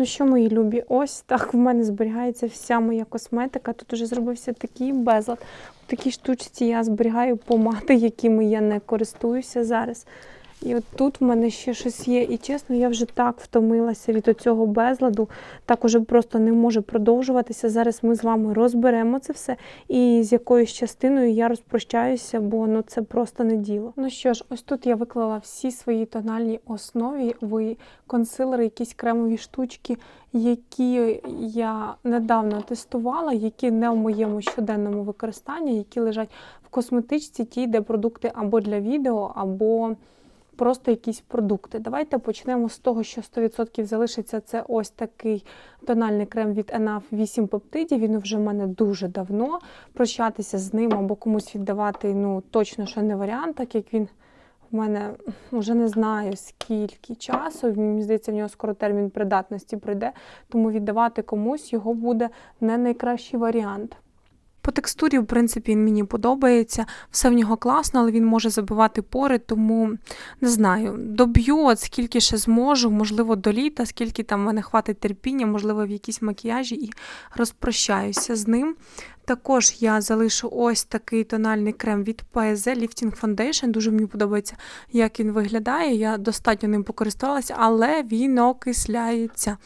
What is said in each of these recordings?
Ну що, мої любі, ось так в мене зберігається вся моя косметика. Тут уже зробився такий безлад. У такій штучці я зберігаю помади, якими я не користуюся зараз. І от тут в мене ще щось є. І чесно, я вже так втомилася від оцього безладу. Так уже просто не може продовжуватися. Зараз ми з вами розберемо це все. І з якоюсь частиною я розпрощаюся, бо ну це просто не діло. Ну що ж, ось тут я виклала всі свої тональні основі, ви консилери, якісь кремові штучки, які я недавно тестувала, які не в моєму щоденному використанні, які лежать в косметичці, ті, де продукти або для відео, або просто якісь продукти. Давайте почнемо з того, що 100% залишиться. Це ось такий тональний крем від ENAF 8 пептидів. Він вже в мене дуже давно. Прощатися з ним або комусь віддавати, ну точно що не варіант, так як він. В мене вже не знаю скільки часу. Мені здається, в нього скоро термін придатності пройде, тому віддавати комусь його буде не найкращий варіант. По текстурі, в принципі, він мені подобається. Все в нього класно, але він може забивати пори, тому не знаю. Доб'ю, от скільки ще зможу, можливо, до літа, скільки там мене хватить терпіння, можливо, в якісь макіяжі і розпрощаюся з ним. Також я залишу ось такий тональний крем від PSE Lifting Foundation. Дуже мені подобається, як він виглядає. Я достатньо ним покористувалася, але він окисляється.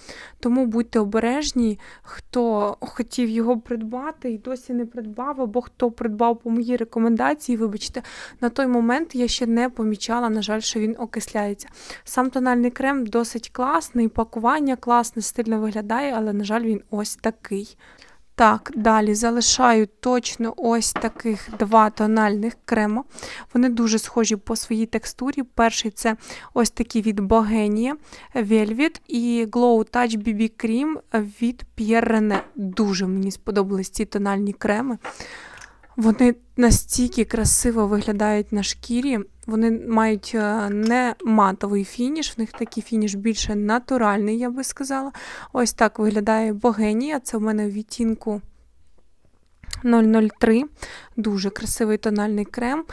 Тому будьте обережні, хто хотів його придбати і досі не придбав, або хто придбав по моїй рекомендації, вибачте, на той момент я ще не помічала, на жаль, що він окисляється. Сам тональний крем досить класний, пакування класне, стильно виглядає, але, на жаль, він ось такий. Так, далі залишаю точно ось таких два тональних крема. Вони дуже схожі по своїй текстурі. Перший це ось такі від Bohemia Velvet і Glow Touch BB Cream від Pierre Rene. Дуже мені сподобались ці тональні креми. Вони настільки красиво виглядають на шкірі. Вони мають е, не матовий фініш, в них такий фініш більше натуральний, я би сказала. Ось так виглядає Богенія. Це в мене в відтінку 003. Дуже красивий тональний крем.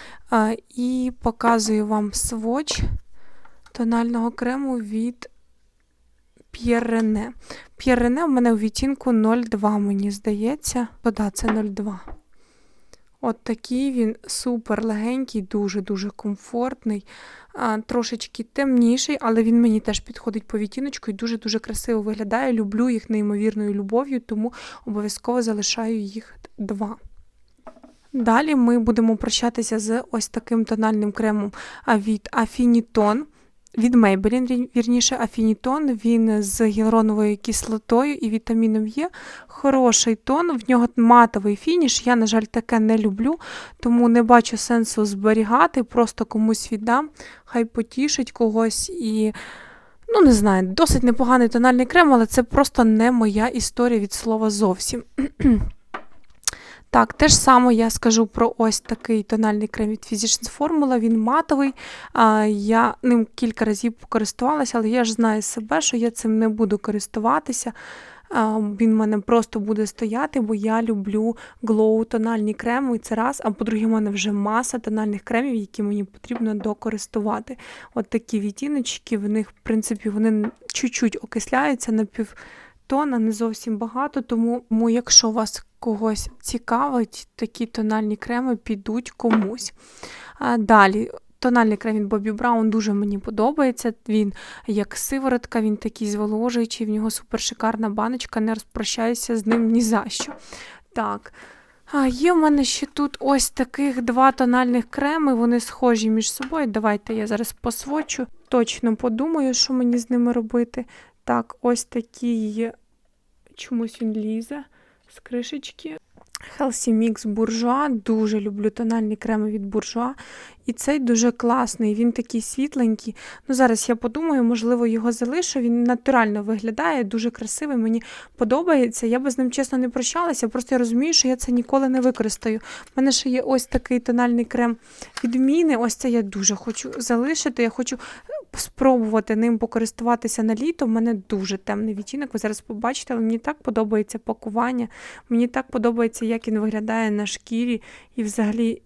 І показую вам сводч тонального крему від René. Pierre в мене у відтінку 02, мені здається. О, да, це 02. От такий він супер легенький, дуже-дуже комфортний, трошечки темніший, але він мені теж підходить по відтіночку і дуже-дуже красиво виглядає. Люблю їх неймовірною любов'ю, тому обов'язково залишаю їх два. Далі ми будемо прощатися з ось таким тональним кремом від Affiniton. Від вір- вірніше, Афінітон, він з гіалуроновою кислотою і вітаміном Е. Хороший тон, в нього матовий фініш. Я, на жаль, таке не люблю, тому не бачу сенсу зберігати, просто комусь віддам, хай потішить когось і. Ну, не знаю, досить непоганий тональний крем, але це просто не моя історія від слова зовсім. Так, те ж саме я скажу про ось такий тональний крем від Physicians Formula. Він матовий. Я ним кілька разів користувалася, але я ж знаю себе, що я цим не буду користуватися. Він в мене просто буде стояти, бо я люблю глоу тональні креми. І це раз. А по-друге, в мене вже маса тональних кремів, які мені потрібно докористувати. От такі відтіночки, в них, в принципі, вони чуть-чуть окисляються на пів тона, не зовсім багато, тому, якщо вас когось цікавить, такі тональні креми підуть комусь. Далі. Тональний крем від Бобі Браун дуже мені подобається. Він як сиворотка, він такий зволожуючий, в нього супер шикарна баночка, не розпрощаюся з ним ні за що. Так. А є в мене ще тут ось таких два тональних креми, вони схожі між собою. Давайте я зараз посвочу. Точно подумаю, що мені з ними робити. Так, ось такий чомусь він лізе з кришечки. Healthy Mix Bourjois. Дуже люблю тональні креми від Bourjois. І цей дуже класний, він такий світленький. Ну, зараз я подумаю, можливо, його залишу. Він натурально виглядає, дуже красивий, мені подобається. Я би з ним чесно не прощалася, просто я розумію, що я це ніколи не використаю. У мене ще є ось такий тональний крем відміни. Ось це я дуже хочу залишити. Я хочу спробувати ним покористуватися на літо. У мене дуже темний відтінок. Ви зараз побачите, але мені так подобається пакування. Мені так подобається, як він виглядає на шкірі. І взагалі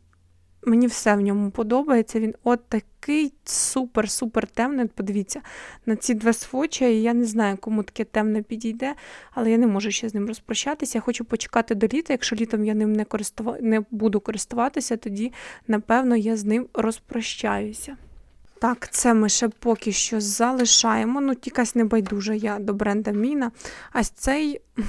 Мені все в ньому подобається. Він от такий супер-супер темний. Подивіться, на ці два своча, і я не знаю, кому таке темне підійде, але я не можу ще з ним розпрощатися. Я хочу почекати до літа. Якщо літом я ним не, користува... не буду користуватися, тоді, напевно, я з ним розпрощаюся. Так, це ми ще поки що залишаємо. Ну, якась небайдужа я до бренда Міна. А цей.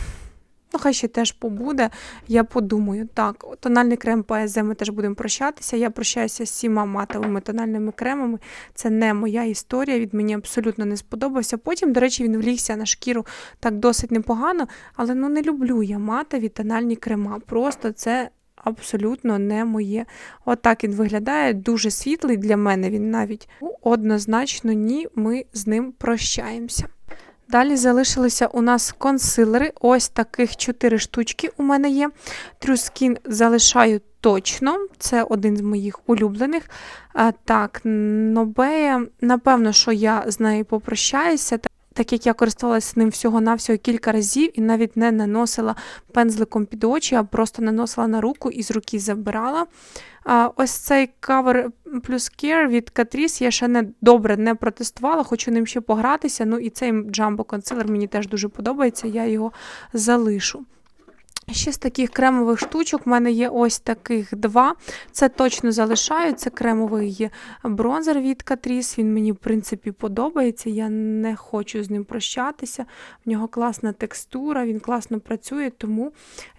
Ну, хай ще теж побуде. Я подумаю. Так, тональний крем ПСЗ ми теж будемо прощатися. Я прощаюся з всіма матовими тональними кремами. Це не моя історія. Він мені абсолютно не сподобався. Потім, до речі, він влігся на шкіру так досить непогано, але ну не люблю я матові тональні крема. Просто це. Абсолютно не моє. Отак він виглядає, дуже світлий для мене він навіть. Ну, Однозначно, ні, ми з ним прощаємося. Далі залишилися у нас консилери. Ось таких 4 штучки у мене є. Трюскін залишаю точно, це один з моїх улюблених. А, так, Нобея, напевно, що я з нею попрощаюся. Так як я користувалася ним всього-навсього кілька разів і навіть не наносила пензликом під очі, а просто наносила на руку і з руки забирала. Ось цей Cover плюс Care від Catrice я ще не добре не протестувала, хочу ним ще погратися. Ну і цей Jumbo Concealer мені теж дуже подобається, я його залишу. Ще з таких кремових штучок в мене є ось таких два. Це точно залишаю. Це кремовий бронзер від Catrice. Він мені, в принципі, подобається. Я не хочу з ним прощатися. В нього класна текстура, він класно працює, тому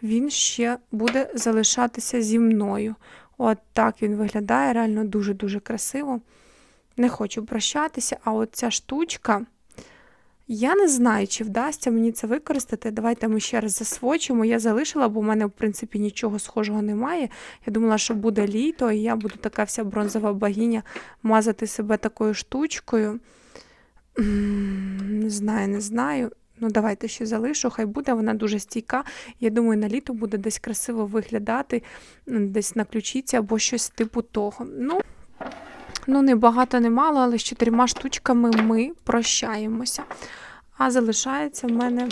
він ще буде залишатися зі мною. От так він виглядає, реально дуже-дуже красиво. Не хочу прощатися, а от ця штучка. Я не знаю, чи вдасться мені це використати. Давайте ми ще раз засвочимо. Я залишила, бо в мене, в принципі, нічого схожого немає. Я думала, що буде літо, і я буду така вся бронзова богиня мазати себе такою штучкою. Не знаю, не знаю. Ну, давайте ще залишу, хай буде, вона дуже стійка. Я думаю, на літо буде десь красиво виглядати, десь на ключиці або щось типу того. Ну, Ну, не багато, не мало, але з чотирма штучками ми прощаємося. А залишається в мене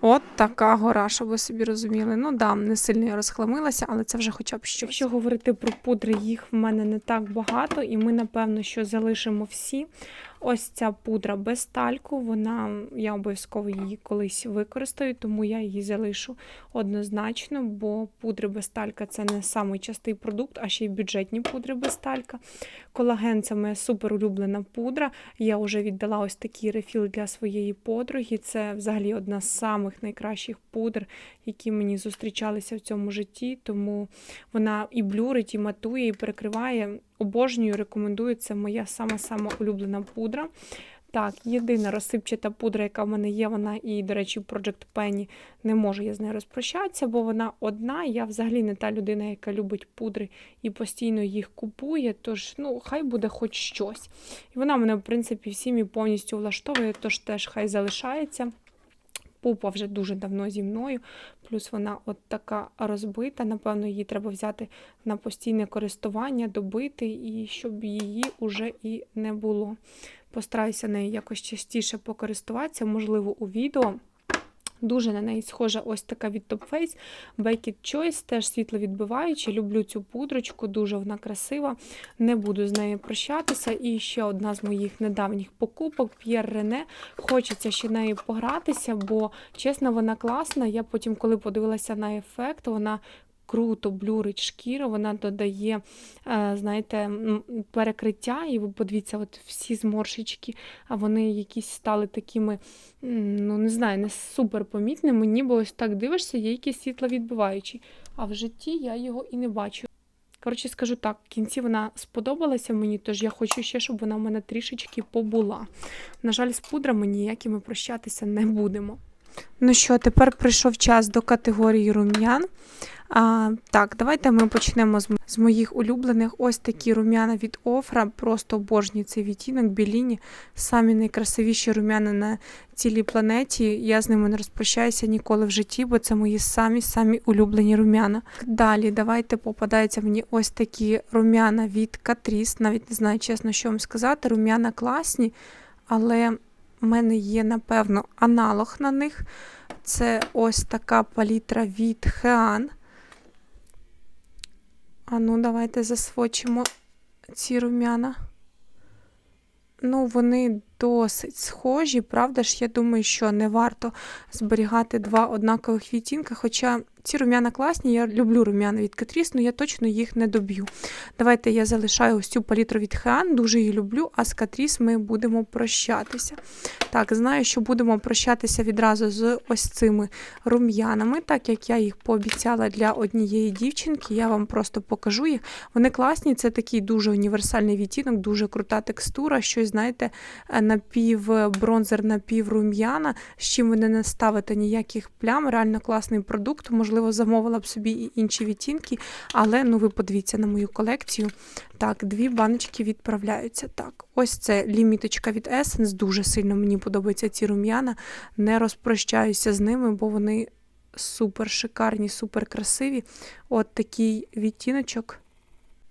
от така гора, щоб ви собі розуміли. Ну, да, не сильно я розхламилася, але це вже хоча б щось. Якщо говорити про пудри, їх в мене не так багато, і ми, напевно, що залишимо всі. Ось ця пудра без тальку, вона, я обов'язково її колись використаю, тому я її залишу однозначно, бо пудри без талька це не самий частий продукт, а ще й бюджетні пудри без талька. Колаген це моя супер улюблена пудра. Я вже віддала ось такий рефіл для своєї подруги. Це взагалі одна з самих найкращих пудр, які мені зустрічалися в цьому житті, тому вона і блюрить, і матує, і перекриває. Обожнюю, рекомендую, це моя сама-сама улюблена пудра. Так, єдина розсипчата пудра, яка в мене є, вона і, до речі, Project Penny, не можу я з нею розпрощатися, бо вона одна. Я взагалі не та людина, яка любить пудри і постійно їх купує. Тож, ну, хай буде хоч щось. І вона мене, в принципі, всім і повністю влаштовує, тож теж хай залишається. Пупа вже дуже давно зі мною, плюс вона от така розбита. Напевно, її треба взяти на постійне користування, добити, і щоб її уже і не було. Постараюся нею якось частіше покористуватися, можливо, у відео. Дуже на неї схожа ось така від Top Face. Baked Choice, теж світловідбиваюча. Люблю цю пудрочку, дуже вона красива. Не буду з нею прощатися. І ще одна з моїх недавніх покупок П'єр Рене. Хочеться ще нею погратися, бо, чесно, вона класна. Я потім, коли подивилася на ефект, вона круто блюрить шкіру, вона додає, е, знаєте, перекриття, і ви подивіться, от всі зморшечки, а вони якісь стали такими, ну не знаю, не супер помітними, ніби ось так дивишся, є якийсь світловідбиваючий. А в житті я його і не бачу. Коротше, скажу так, в кінці вона сподобалася мені, тож я хочу ще, щоб вона в мене трішечки побула. На жаль, з пудрами ніякими прощатися не будемо. Ну що, тепер прийшов час до категорії рум'ян. А, Так, давайте ми почнемо з, з моїх улюблених. Ось такі рум'яна від Офра. Просто обожнюю цей відтінок, біліні. Самі найкрасивіші рум'яна на цілій планеті. Я з ними не розпрощаюся ніколи в житті, бо це мої самі-самі улюблені рум'яна. Далі, давайте попадаються мені ось такі рум'яна від Catrice. Навіть не знаю, чесно, що вам сказати. Рум'яна класні, але в мене є, напевно, аналог на них. Це ось така палітра від Хеан. А ну, давайте засвочимо ці рум'яна. Ну, вони досить схожі, правда ж, я думаю, що не варто зберігати два однакових відтінка. Хоча ці рум'яна класні, я люблю рум'яна від Catrice, але я точно їх не доб'ю. Давайте я залишаю ось цю палітру від Hean, дуже її люблю, а з Catrice ми будемо прощатися. Так, знаю, що будемо прощатися відразу з ось цими рум'янами, так як я їх пообіцяла для однієї дівчинки, я вам просто покажу їх. Вони класні, це такий дуже універсальний відтінок, дуже крута текстура, щось, знаєте, напів-бронзер, напів-рум'яна, з чим ви не ставите ніяких плям. Реально класний продукт. Можливо, замовила б собі і інші відтінки, але ну ви подивіться на мою колекцію. Так, дві баночки відправляються. Так, ось це ліміточка від Essence. Дуже сильно мені подобаються ці рум'яна. Не розпрощаюся з ними, бо вони супер шикарні, супер красиві. От такий відтіночок.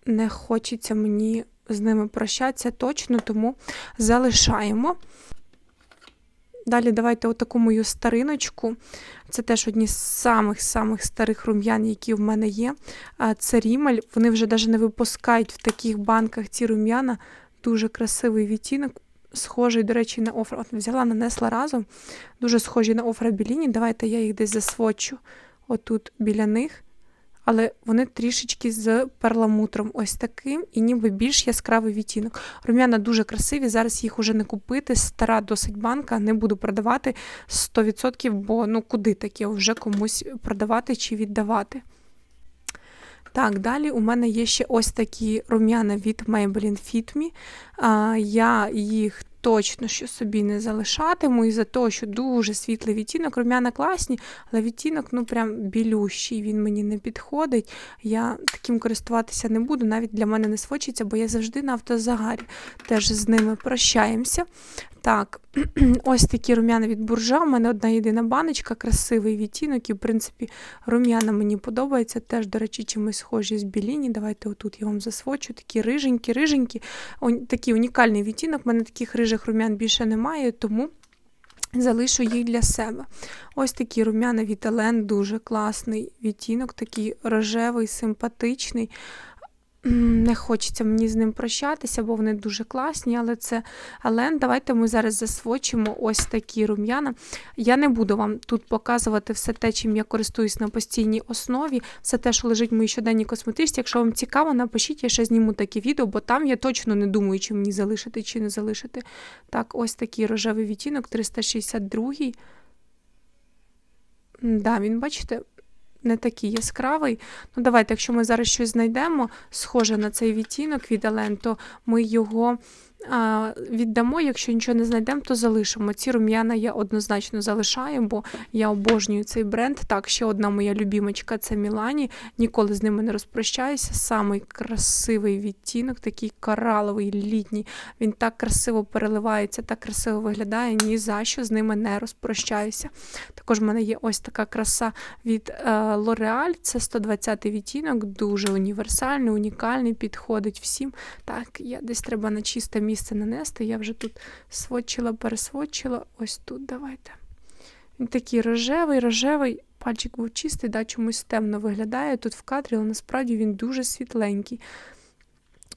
Не хочеться мені з ними прощатися точно, тому залишаємо. Далі давайте отаку мою стариночку. Це теж одні з самих-самих старих рум'ян, які в мене є. Це рімель. Вони вже навіть не випускають в таких банках ці рум'яна. Дуже красивий відтінок. Схожий, до речі, на офра. От взяла, нанесла разом. Дуже схожі на офра біліні. Давайте я їх десь засвочу отут біля них. Але вони трішечки з перламутром, ось таким, і ніби більш яскравий відтінок. Рум'яна дуже красиві, зараз їх уже не купити. Стара досить банка, не буду продавати 100%, бо ну куди таке вже комусь продавати чи віддавати. Так, далі у мене є ще ось такі рум'яна від Maybelline Fit Me. Я їх точно що собі не залишатиму, і за того, що дуже світлий відтінок. Рум'яна класні, але відтінок ну прям білющий, він мені не підходить. Я таким користуватися не буду, навіть для мене не свочиться, бо я завжди на автозагарі. Теж з ними прощаємося. Так, ось такі рум'яна від буржа. У мене одна єдина баночка, красивий відтінок, і, в принципі, рум'яна мені подобається. Теж, до речі, чимось схожі з біліні. Давайте отут я вам засвочу. Такі риженькі, риженькі, такий унікальний відтінок. У мене таких рижих рум'ян більше немає, тому. Залишу їх для себе. Ось такі рум'яна від Елен, дуже класний відтінок, такий рожевий, симпатичний. Не хочеться мені з ним прощатися, бо вони дуже класні, але це Ален. Давайте ми зараз засвочимо ось такі рум'яна. Я не буду вам тут показувати все те, чим я користуюсь на постійній основі, все те, що лежить в моїй щоденній косметичці. Якщо вам цікаво, напишіть, я ще зніму таке відео, бо там я точно не думаю, чи мені залишити, чи не залишити. Так, ось такий рожевий відтінок, 362 Да, він, бачите, не такий яскравий. Ну, давайте, якщо ми зараз щось знайдемо, схоже на цей відтінок від Елен, то ми його віддамо. Якщо нічого не знайдемо, то залишимо. Ці рум'яна я однозначно залишаю, бо я обожнюю цей бренд. Так, ще одна моя любімочка це Мілані. Ніколи з ними не розпрощаюся. Самий красивий відтінок, такий кораловий, літній. Він так красиво переливається, так красиво виглядає. Ні за що з ними не розпрощаюся. Також в мене є ось така краса від L'Oreal. Це 120 відтінок, дуже універсальний, унікальний, підходить всім. Так, я десь треба на чисте місце нанести. Я вже тут сводчила, пересводчила. Ось тут давайте. Він такий рожевий, рожевий. Пальчик був чистий, да, чомусь темно виглядає тут в кадрі, але насправді він дуже світленький.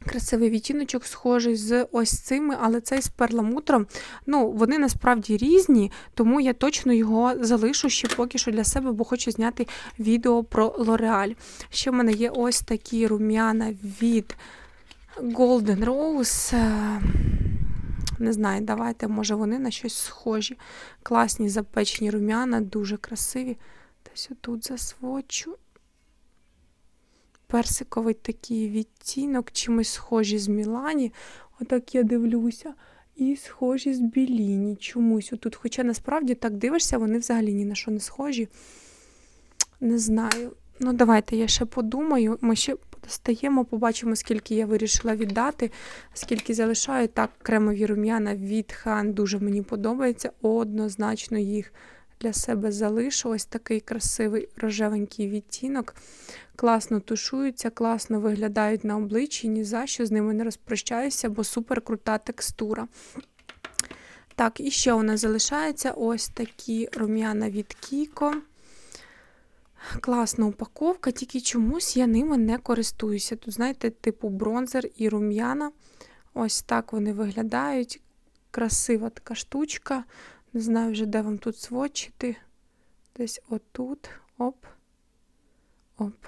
Красивий відтіночок схожий з ось цими, але цей з перламутром. Ну, вони насправді різні, тому я точно його залишу ще поки що для себе, бо хочу зняти відео про L'Oreal. Ще в мене є ось такі рум'яна від Golden Rose. Не знаю, давайте, може, вони на щось схожі. Класні запечені рум'яна, дуже красиві. Десь отут засвочу. Персиковий такий відтінок, чимось схожі з Мілані. Отак я дивлюся. І схожі з Біліні. Чомусь отут. Хоча насправді так дивишся, вони взагалі ні на що не схожі. Не знаю. Ну, давайте я ще подумаю. Ми ще достаємо, побачимо, скільки я вирішила віддати, скільки залишаю. Так, кремові рум'яна від хан дуже мені подобається. Однозначно їх для себе залишу. Ось такий красивий рожевенький відтінок. Класно тушуються, класно виглядають на обличчі, ні за що з ними не розпрощаюся, бо супер крута текстура. Так, і ще у нас залишається ось такі рум'яна від Кіко. Класна упаковка, тільки чомусь я ними не користуюся. Тут, знаєте, типу бронзер і рум'яна. Ось так вони виглядають. Красива така штучка. Не знаю вже, де вам тут сводчити. Десь отут. Оп. Оп.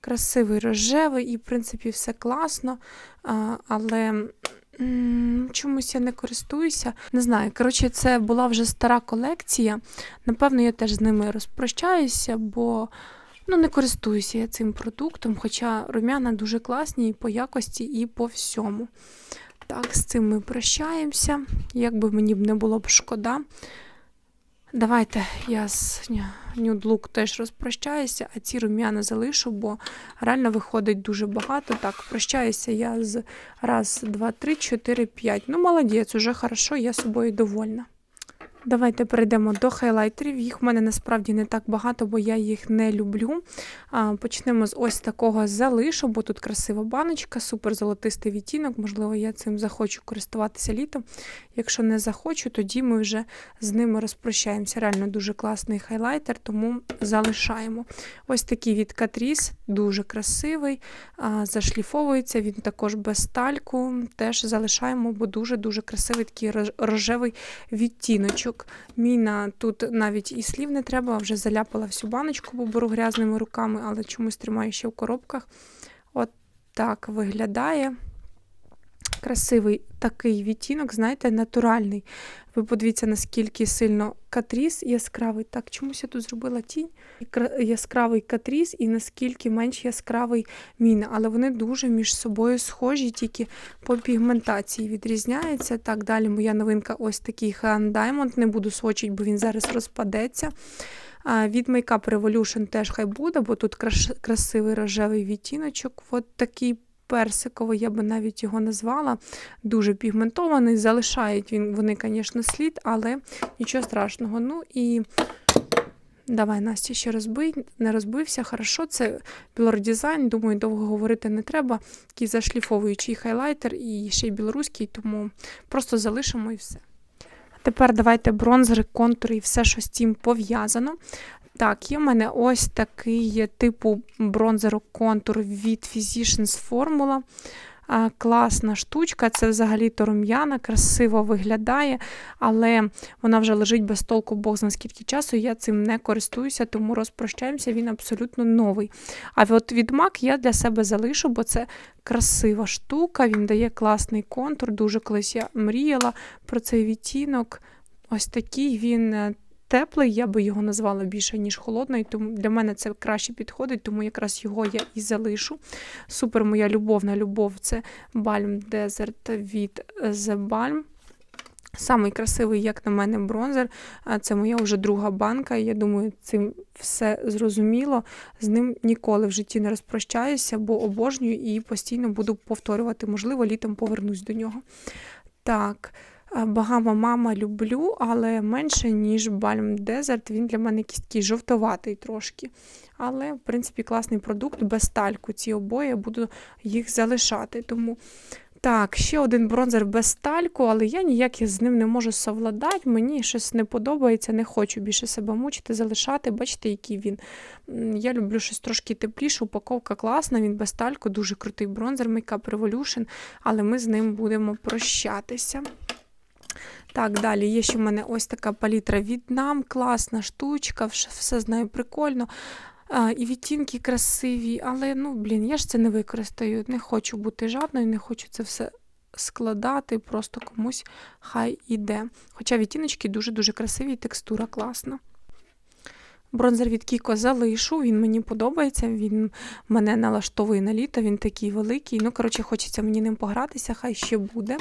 Красивий рожевий, і, в принципі, все класно. Але чомусь я не користуюся. Не знаю. Коротше, це була вже стара колекція. Напевно, я теж з ними розпрощаюся, бо ну, не користуюся я цим продуктом, хоча рум'яна дуже класні і по якості, і по всьому. Так, з цим ми прощаємося. Якби мені б не було б шкода. Давайте я з Look теж розпрощаюся, а ці рум'яна залишу, бо реально виходить дуже багато. Так, прощаюся я з раз, два, три, чотири, п'ять. Ну, молодець, уже хорошо, я собою довольна. Давайте перейдемо до хайлайтерів. Їх в мене насправді не так багато, бо я їх не люблю. Почнемо з ось такого залишу, бо тут красива баночка, супер золотистий відтінок. Можливо, я цим захочу користуватися літом. Якщо не захочу, тоді ми вже з ними розпрощаємося. Реально дуже класний хайлайтер, тому залишаємо. Ось такий від Catrice, дуже красивий, зашліфовується, він також без тальку. Теж залишаємо, бо дуже-дуже красивий такий рожевий відтіночок. Міна тут навіть і слів не треба, вже заляпала всю баночку, бо беру грязними руками, але чомусь тримаю ще в коробках. От так виглядає. Красивий такий відтінок, знаєте, натуральний. Ви подивіться, наскільки сильно катріс яскравий. Так, чомусь я тут зробила тінь. Яскравий катріс і наскільки менш яскравий міна. Але вони дуже між собою схожі, тільки по пігментації відрізняються. Так, далі моя новинка ось такий Han Diamond. Не буду свочити, бо він зараз розпадеться. Від Makeup Revolution теж хай буде, бо тут красивий рожевий відтіночок. От такий персиковий, я би навіть його назвала. Дуже пігментований. Залишають він, вони, звісно, слід, але нічого страшного. Ну і давай, Настя, ще розбий. Не розбився. Хорошо, це Білор Дизайн. Думаю, довго говорити не треба. Такий зашліфовуючий хайлайтер і ще й білоруський, тому просто залишимо і все. Тепер давайте бронзери, контури і все, що з цим пов'язано. Так, є в мене ось такий типу бронзеру контур від Physicians Formula. Класна штучка, це взагалі-то рум'яна, красиво виглядає, але вона вже лежить без толку Бог зна скільки часу. Я цим не користуюся, тому розпрощаємося, він абсолютно новий. А от від MAC я для себе залишу, бо це красива штука, він дає класний контур. Дуже колись я мріяла про цей відтінок. Ось такий він е, теплий, я би його назвала більше, ніж холодний, тому для мене це краще підходить, тому якраз його я і залишу. Супер моя любовна любов це Balm Desert від The Balm. Самий красивий, як на мене, бронзер. Це моя вже друга банка. Я думаю, цим все зрозуміло. З ним ніколи в житті не розпрощаюся, бо обожнюю і постійно буду повторювати. Можливо, літом повернусь до нього. Так. А, Багама мама люблю, але менше, ніж Balm Desert. Він для мене якийсь такий жовтоватий трошки. Але, в принципі, класний продукт без тальку. Ці обоє буду їх залишати. Тому так, ще один бронзер без тальку, але я ніяк з ним не можу совладати. Мені щось не подобається, не хочу більше себе мучити, залишати. Бачите, який він. Я люблю щось трошки тепліше, упаковка класна, він без тальку, дуже крутий бронзер Makeup Revolution, але ми з ним будемо прощатися. Так, далі є ще в мене ось така палітра від нам, класна штучка, все з нею прикольно. А, і відтінки красиві, але ну, блін, я ж це не використаю. Не хочу бути жадною, не хочу це все складати, просто комусь хай іде. Хоча відтіночки дуже-дуже красиві, і текстура класна. Бронзер від Кіко залишу, він мені подобається, він мене налаштовує на літо, він такий великий. Ну, коротше, хочеться мені ним погратися, хай ще буде.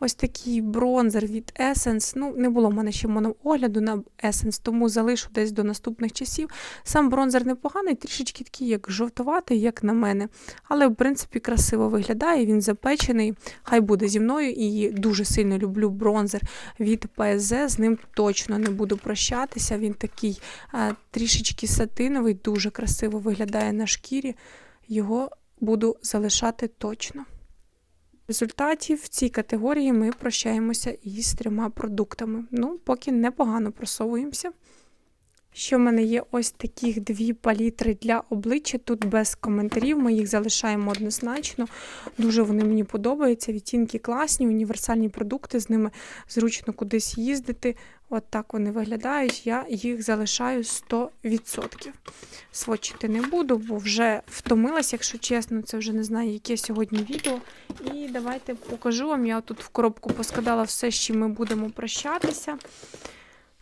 Ось такий бронзер від Essence. Ну, не було в мене ще моноогляду на Essence, тому залишу десь до наступних часів. Сам бронзер непоганий, трішечки такий, як жовтуватий, як на мене. Але, в принципі, красиво виглядає, він запечений. Хай буде зі мною. І дуже сильно люблю бронзер від PSG. З ним точно не буду прощатися. Він такий а, трішечки сатиновий, дуже красиво виглядає на шкірі. Його буду залишати точно. В результаті в цій категорії ми прощаємося із трьома продуктами. Ну, поки непогано просовуємося. Ще в мене є ось таких дві палітри для обличчя. Тут без коментарів. Ми їх залишаємо однозначно. Дуже вони мені подобаються. Відтінки класні, універсальні продукти, з ними зручно кудись їздити. От так вони виглядають. Я їх залишаю 100%. Сводчити не буду, бо вже втомилась, якщо чесно, це вже не знаю, яке сьогодні відео. І давайте покажу вам. Я тут в коробку поскладала все, з чим ми будемо прощатися.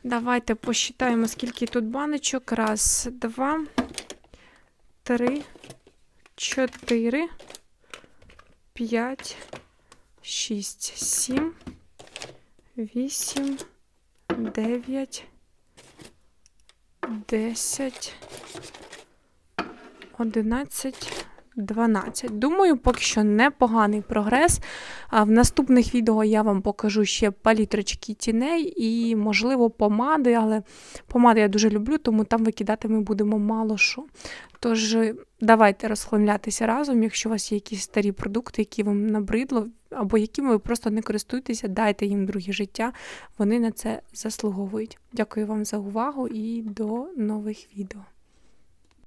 Давайте посчитаємо, скільки тут баночок. Раз, два, три, чотири, п'ять, шість, сім, вісім, дев'ять, десять, одинадцять. 12. Думаю, поки що непоганий прогрес. В наступних відео я вам покажу ще палітрочки тіней і, можливо, помади, але помади я дуже люблю, тому там викидати ми будемо мало що. Тож, давайте розхламлятися разом, якщо у вас є якісь старі продукти, які вам набридло, або якими ви просто не користуєтеся, дайте їм друге життя. Вони на це заслуговують. Дякую вам за увагу і до нових відео.